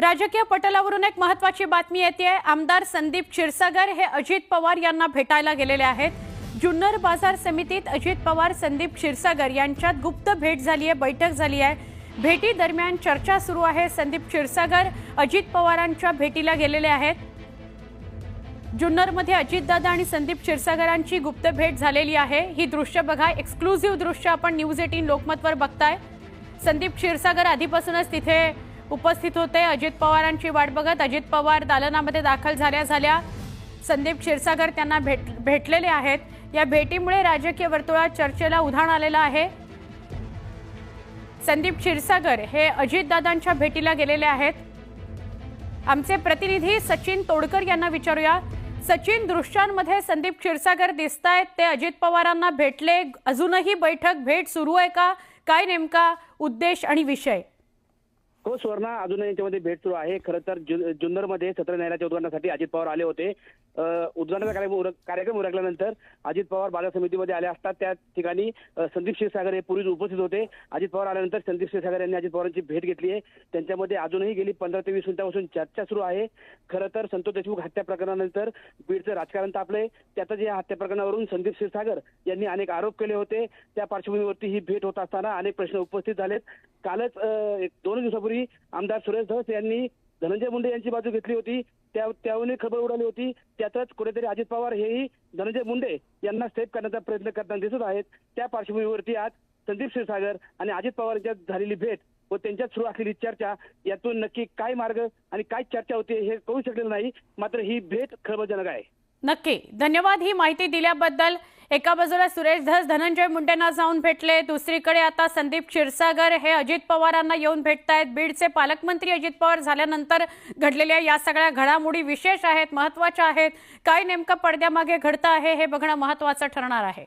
राजकीय पटलावरून एक महत्वाची बातमी येते. आमदार संदीप क्षीरसागर हे अजित पवार यांना भेटायला गेलेले आहेत. जुन्नर बाजार समितीत अजित पवार संदीप क्षीरसागर यांच्यात गुप्त भेट झाली आहे बैठक झाली आहे भेटी दरम्यान चर्चा सुरू आहे. संदीप क्षीरसागर अजित पवारांच्या भेटीला गेलेले आहेत. जुन्नरमध्ये अजितदादा आणि संदीप क्षीरसागरांची गुप्त भेट झालेली आहे. ही दृश्य बघा. एक्सक्लुझिव्ह दृश्य आपण न्यूज एटीन लोकमतवर बघताय. संदीप क्षीरसागर आधीपासूनच तिथे उपस्थित होते. अजित पवारांची वाट बघत अजित पवार दालनामध्ये दाखल झाल्या झाल्या. संदीप क्षीरसागर त्यांना भेट भेटलेले आहेत. या भेटीमुळे राजकीय वर्तुळात चर्चेला उधाण आलेलं आहे. संदीप क्षीरसागर हे अजितदादांच्या भेटीला गेलेले आहेत. आमचे प्रतिनिधी सचिन तोडकर यांना विचारूया. सचिन दृश्यांमध्ये संदीप क्षीरसागर दिसत आहेत ते अजित पवारांना भेटले. अजूनही बैठक भेट सुरू आहे का? काय नेमका उद्देश आणि विषय? हो सुवर्णा अजूनही यांच्यामध्ये भेट सुरू आहे. खरं तर जु- जुन्नरमध्ये सत्र न्यायालयाच्या उद्घाटनासाठी अजित पवार आले होते. उद्घाटनाचा कार्यक्रम कार्यक्रम उरकल्यानंतर अजित पवार बाजार समितीमध्ये आले असतात त्या ठिकाणी संदीप क्षीरसागर हे पूर्वीच उपस्थित होते. अजित पवार आल्यानंतर संदीप क्षीरसागर यांनी अजित पवारांची भेट घेतली आहे. त्यांच्यामध्ये अजूनही गेली पंधरा ते वीस मिनिटापासून चर्चा सुरू आहे. खरं तर संतोष देशमुख हत्या प्रकरणानंतर बीडचं राजकारण तापलंय. त्यातच या हत्या प्रकरणावरून संदीप क्षीरसागर यांनी अनेक आरोप केले होते. त्या पार्श्वभूमीवरती ही भेट होत असताना अनेक प्रश्न उपस्थित झालेत. कालच दोन दिवसापूर्वी यापूर्वी आमदार सुरेश धस यांनी धनंजय मुंडे यांची बाजू घेतली होती. त्या त्याहूनही खबर उडाली होती. त्यातच कुठेतरी अजित पवार हेही धनंजय मुंडे यांना स्टेप करण्याचा प्रयत्न करताना दिसत आहेत. त्या पार्श्वभूमीवरती आज संदीप क्षीरसागर आणि अजित पवार यांच्यात झालेली भेट व त्यांच्यात सुरू असलेली चर्चा यातून नक्की काय मार्ग आणि काय चर्चा होते हे कळू शकलेलं नाही. मात्र ही भेट खळबळजनक आहे. नक्की. धन्यवाद ही माहिती दिल्याबद्दल. एका बाजूला सुरेश धस धनंजय मुंडेंना जाऊन भेटले. दुसरीकडे आता संदीप क्षीरसागर हे अजित पवारांना येऊन भेटत आहेत बीडचे पालकमंत्री अजित पवार झाल्यानंतर घडलेल्या या सगळ्या घडामोडी विशेष आहेत महत्त्वाच्या आहेत. काय नेमकं पडद्यामागे घडतं आहे हे बघणं महत्वाचं ठरणार आहे.